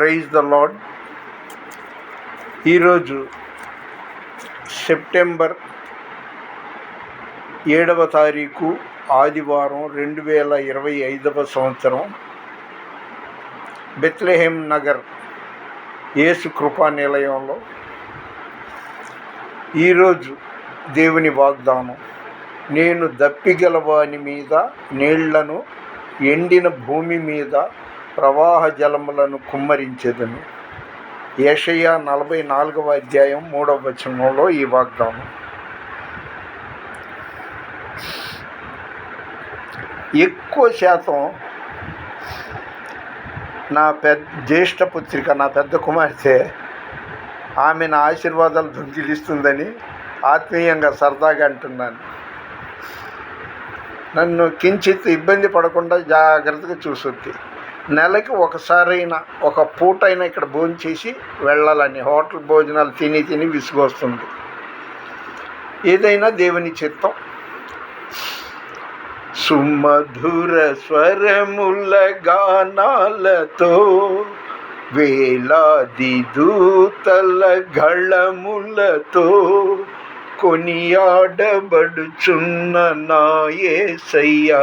Praise the Lord ఈరోజు September ఏడవ తారీఖు ఆదివారం రెండు వేల ఇరవై ఐదవ సంవత్సరం. బెత్లెహేం నగర్ యేసు కృపా నిలయంలో ఈరోజు దేవుని వాగ్దానం. నేను దప్పిగలవాని మీద నీళ్ళను ఎండిన భూమి మీద ప్రవాహ జలములను కుమ్మరించేదను. ఏషయ్య నలభై నాలుగవ అధ్యాయం మూడవ వచనంలో ఈ వాగ్దానం. ఎక్కువ శాతం నా పెద్ద జ్యేష్ఠ పుత్రిక నా పెద్ద కుమార్తె ఆమె నా ఆశీర్వాదాలు దొంగిలిస్తుందని ఆత్మీయంగా సరదాగా అంటున్నాను. నన్ను కించిత్ ఇబ్బంది పడకుండా జాగ్రత్తగా చూసుద్ది. నెలకి ఒకసారైనా ఒక పూటైనా ఇక్కడ భోజనం చేసి వెళ్ళాలని. హోటల్ భోజనాలు తిని తిని విసుగొస్తుంది. ఏదైనా దేవుని చిత్తం. సుమధుర స్వరముల గానాలతో వేలాది దూతల గళములతో కొనియాడబడుచున్న నాయేసయ్యా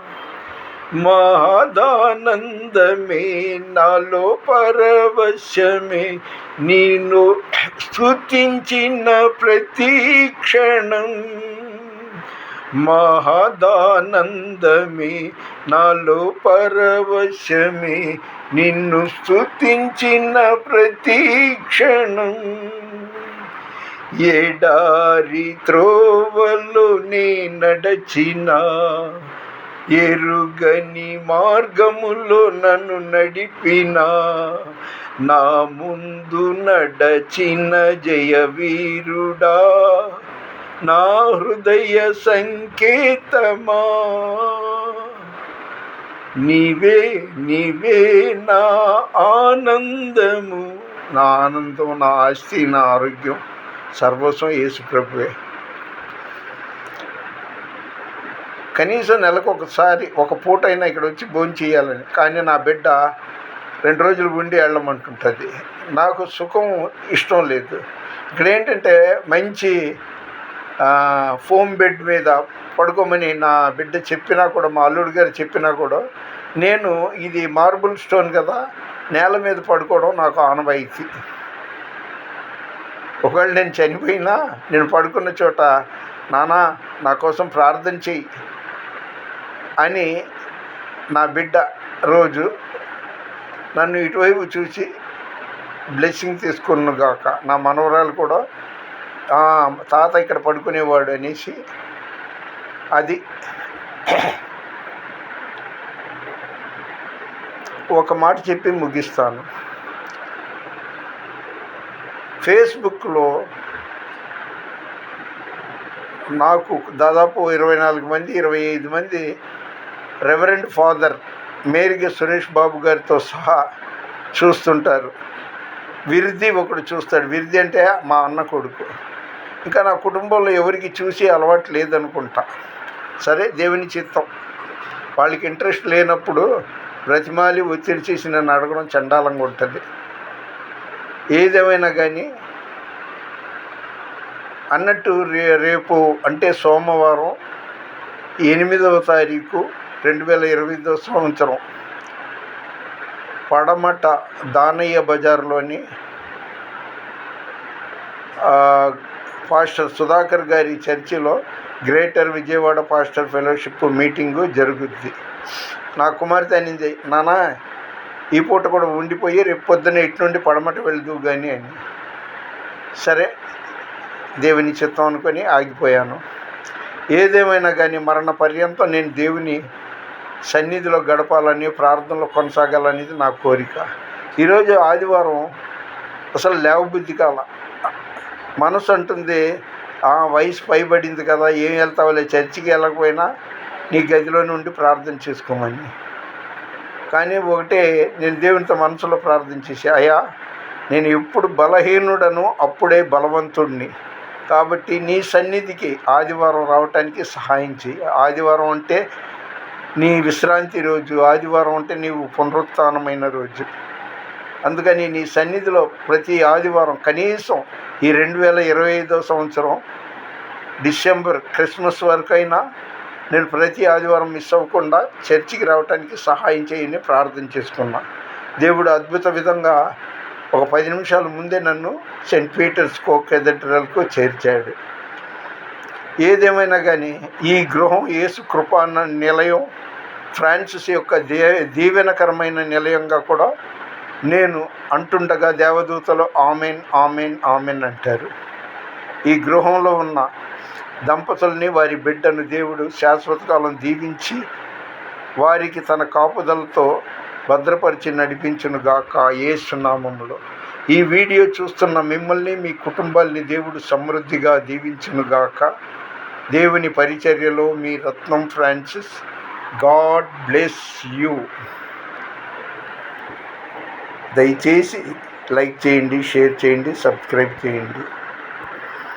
మహదానందమే నాలో పరవశమే. నేను స్తుతించిన ప్రతి క్షణం మహదానందమే నాలో పరవశమే. నిన్ను స్తుతించిన ప్రతి క్షణం ఎడారి త్రోవలు నీ నడచినా ఎరుగని మార్గములో నన్ను నడిపిన. నా ముందు నడచిన జయవీరుడా నా హృదయ సంకేతమా. నీవే నీవే నా ఆనందము. నా ఆనందం నా ఆస్తి నా ఆరోగ్యం. సర్వస్వం యేసు కనీసం నెలకు ఒకసారి ఒక పూట అయినా ఇక్కడ వచ్చి భోజనం చేయాలని. కానీ నా బిడ్డ రెండు రోజులు ఉండి వెళ్ళమంటుంటుంది నాకు సుఖం ఇష్టం లేదు. ఇక్కడ ఏంటంటే మంచి ఫోమ్ బెడ్ మీద పడుకోమని నా బిడ్డ చెప్పినా కూడా మా అల్లుడు గారు చెప్పినా కూడా నేను ఇది మార్బుల్ స్టోన్ కదా నేల మీద పడుకోవడం నాకు ఆనవాయితీ. ఒకవేళ నేను చనిపోయినా నేను పడుకున్న చోట నానా నా కోసం ప్రార్థన చెయ్యి. అని నా బిడ్డ రోజు నన్ను ఇటువైపు చూసి బ్లెస్సింగ్ తీసుకున్నగాక నా మనవరాలు కూడా తాత ఇక్కడ పడుకునేవాడు అనేసి అది ఒక మాట చెప్పి ముగిస్తాను. ఫేస్బుక్లో నాకు దాదాపు ఇరవై నాలుగు మంది ఇరవై ఐదు మంది రెవరెండ్ ఫాదర్ మేరిగ సురేష్ బాబు గారితో సహా చూస్తుంటారు. విరిది ఒకడు చూస్తాడు. విరిది అంటే మా అన్న కొడుకు. ఇంకా నా కుటుంబంలో ఎవరికి చూసి అలవాటు లేదనుకుంటా. సరే దేవుని చిత్తం. వాళ్ళకి ఇంట్రెస్ట్ లేనప్పుడు బ్రతిమాలి ఒత్తిడి చేసి నన్ను అడగడం చండాలంగా ఉంటుంది. ఏదేమైనా కానీ అన్నట్టు రే రేపు అంటే సోమవారం ఎనిమిదవ తారీఖు రెండు వేల ఇరవై సంవత్సరం పడమట దానయ్య బజార్లోని పాస్టర్ సుధాకర్ గారి చర్చిలో greater Vijayawada pastor fellowship meeting జరుగుద్ది. నా కుమార్తె అనింది నానా ఈ పూట కూడా ఉండిపోయి రేపు పొద్దున్న ఇటు నుండి పడమట వెళ్దు కానీ అని. సరే దేవుని చిత్తం అనుకొని ఆగిపోయాను. ఏదేమైనా కానీ మరణ పర్యంతం నేను దేవుని సన్నిధిలో గడపాలని ప్రార్థనలో కొనసాగాలనేది నా కోరిక. ఈరోజు ఆదివారం అసలు లేవబుద్ధి కాల. మనసు అంటుంది "ఆ, వయసు పైబడింది కదా ఏం వెళ్తావులే చర్చికి వెళ్ళకపోయినా నీ గదిలో నుండి ప్రార్థన చేసుకోమని. కానీ ఒకటే నేను దేవునితో మనసులో ప్రార్థన చేసి అయా నేను ఎప్పుడు బలహీనుడను అప్పుడే బలవంతుడిని కాబట్టి నీ సన్నిధికి ఆదివారం రావటానికి సహాయం చేయి ఆదివారం అంటే నీ విశ్రాంతి రోజు ఆదివారం అంటే నీవు పునరుత్నమైన రోజు. అందుకని నీ సన్నిధిలో ప్రతి ఆదివారం కనీసం ఈ రెండు వేల ఇరవై ఐదో సంవత్సరం డిసెంబర్ క్రిస్మస్ వరకు అయినా నేను ప్రతి ఆదివారం మిస్ అవ్వకుండా చర్చికి రావడానికి సహాయం చేయని ప్రార్థన చేసుకున్నా. దేవుడు అద్భుత విధంగా ఒక పది నిమిషాల ముందే నన్ను సెయింట్ పీటర్స్ కో కెథడ్రల్కు చేర్చాడు. ఏదేమైనా కానీ ఈ గృహం యేసు కృప అన్న నిలయం ఫ్రాన్సిస్ యొక్క దే దీవెనకరమైన నిలయంగా కూడా నేను అంటుండగా దేవదూతలు ఆమెన్ ఆమెన్ ఆమెన్ అంటారు. ఈ గృహంలో ఉన్న దంపతుల్ని వారి బిడ్డను దేవుడు శాశ్వత కాలం దీవించి వారికి తన కాపుదలతో భద్రపరిచి నడిపించును గాక ఏసునామములో ఈ వీడియో చూస్తున్న మిమ్మల్ని మీ కుటుంబాల్ని దేవుడు సమృద్ధిగా దీవించును గాక దేవుని పరిచర్యలో మీ Ratnam Francis. God bless you. దయచేసి లైక్ చేయండి షేర్ చేయండి సబ్స్క్రైబ్ చేయండి.